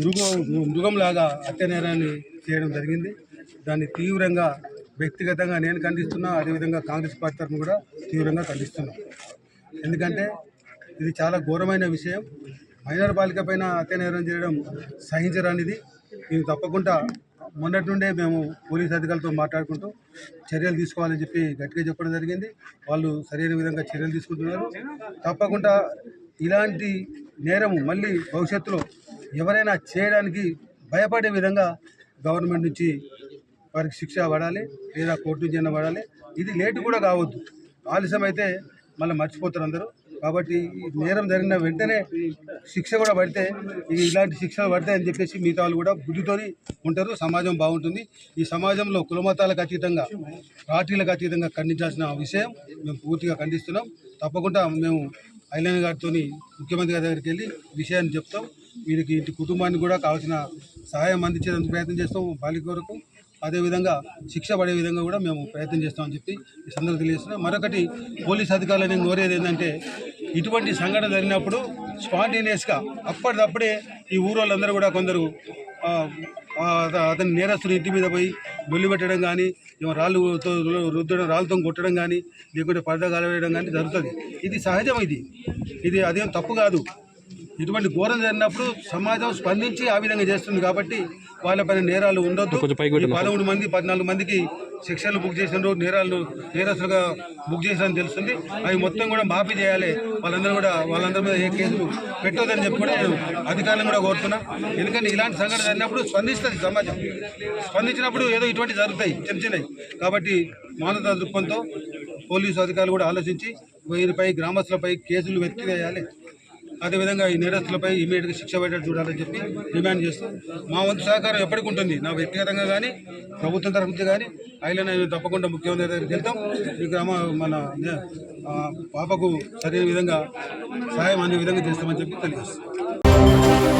మృగం మృగంలాగా హత్య నేరాన్ని చేయడం జరిగింది. దాన్ని తీవ్రంగా వ్యక్తిగతంగా నేను ఖండిస్తున్నా అదేవిధంగా కాంగ్రెస్ పార్టీ తరఫున కూడా తీవ్రంగా ఖండిస్తున్నా. ఎందుకంటే ఇది చాలా ఘోరమైన విషయం. మైనర్ బాలిక పైన హత్య నేరం చేయడం సహించరానిది. నేను తప్పకుండా మొన్నటి నుండే మేము పోలీస్ అధికారులతో మాట్లాడుకుంటూ చర్యలు తీసుకోవాలని చెప్పి గట్టిగా చెప్పడం జరిగింది. వాళ్ళు సరైన విధంగా చర్యలు తీసుకుంటున్నారు. తప్పకుండా ఇలాంటి నేరము మళ్ళీ భవిష్యత్తులో ఎవరైనా చేయడానికి భయపడే విధంగా గవర్నమెంట్ నుంచి వారికి శిక్ష పడాలి లేదా కోర్టు నుంచి అయినా పడాలి. ఇది లేటు కూడా కావద్దు. ఆలస్యం అయితే మళ్ళీ మర్చిపోతారు అందరూ. కాబట్టి నేరం జరిగిన వెంటనే శిక్ష కూడా పడితే ఇలాంటి శిక్షలు పడతాయని చెప్పేసి మిగతా వాళ్ళు కూడా బుద్ధితోని ఉంటారు. సమాజం బాగుంటుంది. ఈ సమాజంలో కులమతాలకు అతీతంగా పార్టీలకు అతీతంగా ఖండించాల్సిన విషయం మేము పూర్తిగా ఖండిస్తున్నాం. తప్పకుండా మేము ఐలన్ గారితో ముఖ్యమంత్రి గారి దగ్గరికి వెళ్ళి విషయాన్ని చెప్తాం. వీరికి ఇంటి కుటుంబానికి కూడా కావాల్సిన సహాయం అందించేందుకు ప్రయత్నం చేస్తాం. బాలిక వరకు అదేవిధంగా శిక్ష పడే విధంగా కూడా మేము ప్రయత్నం చేస్తామని చెప్పి ఈ సందర్భంగా తెలియజేస్తున్నాం. మరొకటి పోలీస్ అధికారులు నేను కోరేది ఏంటంటే ఇటువంటి సంఘటన జరిగినప్పుడు స్పాంటేనియస్గా అప్పటిదప్పుడే ఈ ఊరోళ్ళందరూ కూడా కొందరు అతని నేరస్తుని ఇంటి మీద పోయి బొల్లి పెట్టడం కానీ ఏమో రాళ్ళుతో రుద్దడం రాళ్ళతో కొట్టడం కానీ లేకుంటే పరద కాలవేయడం కానీ జరుగుతుంది. ఇది సహజం ఇది. ఇది అదేం తప్పు కాదు. ఇటువంటి ఘోరం జరిగినప్పుడు సమాజం స్పందించి ఆ విధంగా చేస్తుంది కాబట్టి వాళ్ళపైన నేరాలు ఉండొద్దు. పదమూడు మంది పద్నాలుగు మందికి శిక్షలు బుక్ చేసినారు నేరాలు నేరస్తులుగా బుక్ చేసినారని తెలుస్తుంది. అవి మొత్తం కూడా మాఫీ చేయాలి. వాళ్ళందరూ కూడా వాళ్ళందరి మీద ఏ కేసులు పెట్టొద్దని చెప్పి కూడా నేను అధికారులను కూడా కోరుతున్నా. ఎందుకంటే ఇలాంటి సంఘటన జరిగినప్పుడు స్పందిస్తుంది సమాజం. స్పందించినప్పుడు ఏదో ఇటువంటి జరుగుతాయి చిన్న చిన్నవి. కాబట్టి మానవతా దృక్పథంతో పోలీసు అధికారులు కూడా ఆలోచించి వీరిపై గ్రామస్తులపై కేసులు వెతివేయాలి అదేవిధంగా ఈ నేరస్తులపై ఇమీడియట్గా శిక్ష పడేటట్టు చూడాలని చెప్పి డిమాండ్ చేస్తూ మా వంతు సహకారం ఎప్పటికి ఉంటుంది నా వ్యక్తిగతంగా కానీ ప్రభుత్వం తరఫు నుంచి కానీ అయినా తప్పకుండా ముఖ్యమంత్రి దగ్గరికి వెళ్తాం. ఈ గ్రామ మన ఆ, పాపకు సరైన విధంగా సహాయం అందే విధంగా చేస్తామని చెప్పి తెలియజేస్తాం